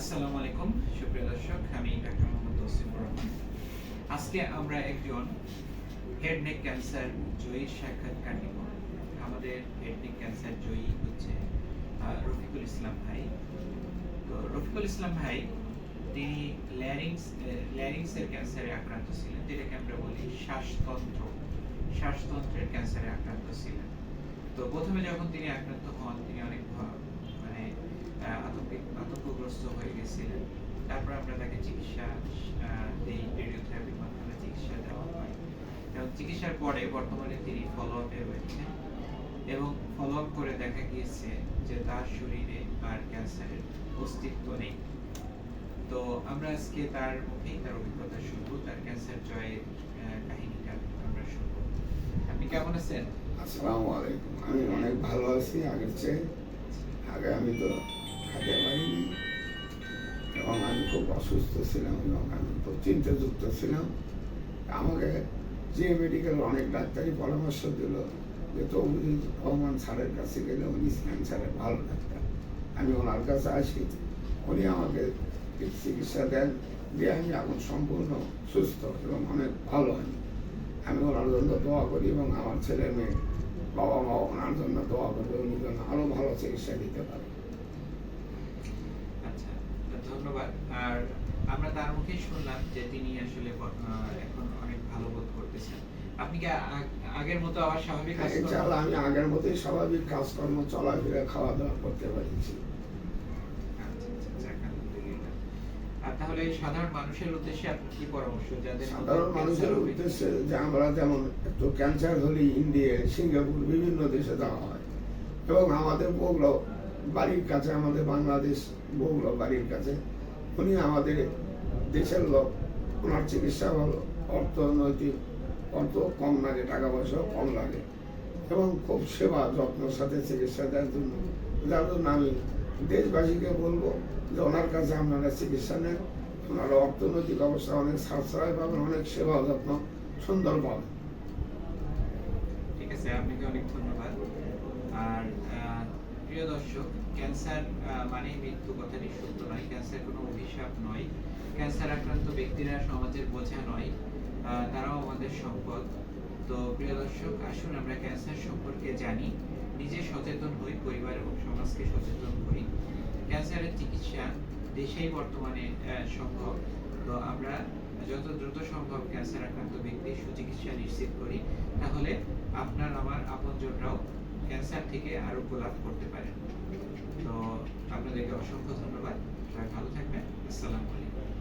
আসসালামু আলাইকুম, সুপ্রিয় দর্শক, আমি ডাক্তার মোহাম্মদ তসিফুর রহমান। আজকে আমরা একজন হেড নেক ক্যান্সার জয়ীর সাক্ষাৎকার নিব। আমাদের হেড নেক ক্যান্সার জয়ী হচ্ছে রফিকুল ইসলাম ভাই। তো রফিকুল ইসলাম ভাই, তিনি ল্যারিংস ল্যারিংসের ক্যান্সারে আক্রান্ত ছিলেন। যেটাকে আমরা বলি শ্বাসতন্ত্র, শ্বাসতন্ত্রের ক্যান্সারে আক্রান্ত ছিলেন। তো প্রথমে যখন তিনি আক্রান্ত হন, তিনি অনেক আতঙ্কগ্রস্ত হয়ে গেছিলেন। তারপর আমরা তাকে চিকিৎসা দেই রেডিওথেরাপির মাধ্যমে চিকিৎসা দেওয়া হয়। এবং চিকিৎসার পরে বর্তমানে তিনি ফলো আপে রয়েছেন এবং ফলো আপ করে দেখা গিয়েছে যে তার শরীরে আর ক্যান্সারের অস্তিত্ব নেই। তো আমরা আজকে তার মুখেই তার অভিজ্ঞতা শুনব, তার ক্যান্সার জয়ের কাহিনীটা আমরা শুনব। আপনি কেমন আছেন? আসসালামু আলাইকুম। আমি অনেক ভালো আছি আগের চেয়ে। আগে আমি তো খাতে পারিনি। এবং আমি খুব অসুস্থ ছিলাম এবং আমি খুব চিন্তাযুক্ত ছিলাম। আমাকে যে মেডিকেল অনেক ডাক্তারই পরামর্শ দিল যে তৌহিদুর রহমান স্যারের কাছে গেলে উনি ক্যান্সারের ভালো ডাক্তার। আমি ওনার কাছে আসি, উনি আমাকে চিকিৎসা দেন, দিয়ে আমি এখন সম্পূর্ণ সুস্থ এবং অনেক ভালো আমি। আমি ওনার জন্য দোয়া করি এবং আমার ছেলে মেয়ে বাবা মা ওনার জন্য দোয়া করবে, উনি যেন আরও ভালো চিকিৎসা দিতে পারে। আচ্ছা। ধন্যবাদ। আর আমরা তার মুখে শুনলাম যে তিনি আসলে এখন অনেক ভালো বোধ করতেছেন। আপনি কি আগের মতো আবার স্বাভাবিক আচরণ- ইনশাআল্লাহ আমি আগের মতোই স্বাভাবিক কাজকর্ম চলাফেরা খাওয়া দাওয়া করতে পারছি আচ্ছা, আচ্ছা, যাক, আলহামদুলিল্লাহ। আর তাহলে সাধারণ মানুষের উদ্দেশ্যে আপনি কি পরামর্শ? যাদের সাধারণ মানুষের উদ্দেশ্যে যে আমরা যেমন একটু ক্যান্সার হলে ইন্ডিয়া সিঙ্গাপুর বিভিন্ন দেশে যাওয়া হয়। এবং আমাদের বগুলো বাড়ির কাছে, আমাদের বাংলাদেশ বগুলো বাড়ির কাছে। উনি আমাদের দেশের লোক। ওনার চিকিৎসা ভালো, অর্থনৈতিক, অর্থ কম লাগে, টাকা পয়সাও কম লাগে। এবং খুব সেবা যত্নের সাথে চিকিৎসা দেওয়ার জন্য। যার জন্য আমি দেশবাসীকে বলব যে ওনার কাছে আপনারা চিকিৎসা নেন। ওনার অর্থনৈতিক অবস্থা অনেক সাশ্রয় পাবেন, অনেক সেবা যত্ন সুন্দর পাবেন। ঠিক আছে, আপনাকে অনেক ধন্যবাদ। আর প্রিয় দর্শক, ক্যান্সার মানেই মৃত্যু কথাটি সত্য নয়। ক্যান্সার কোনো অভিশাপ নয়। ক্যান্সার আক্রান্ত ব্যক্তিরা সমাজের বোঝা নয়। তারাও আমাদের সম্পদ। তো প্রিয় দর্শক, আসুন আমরা ক্যান্সার সম্পর্কে জানি। নিজে সচেতন হই, পরিবার এবং সমাজকে সচেতন করি। ক্যান্সারের চিকিৎসা দেশেই বর্তমানে সম্ভব। তো আমরা যত দ্রুত সম্ভব ক্যান্সার আক্রান্ত ব্যক্তির সুচিকিৎসা নিশ্চিত করি। তাহলে আপনার, আমার আপনজনরাও ক্যান্সার থেকে আরোগ্য লাভ করতে পারেন তো আপনাদেরকে অসংখ্য ধন্যবাদ। সবাই ভালো থাকবেন। আসসালামু আলাইকুম।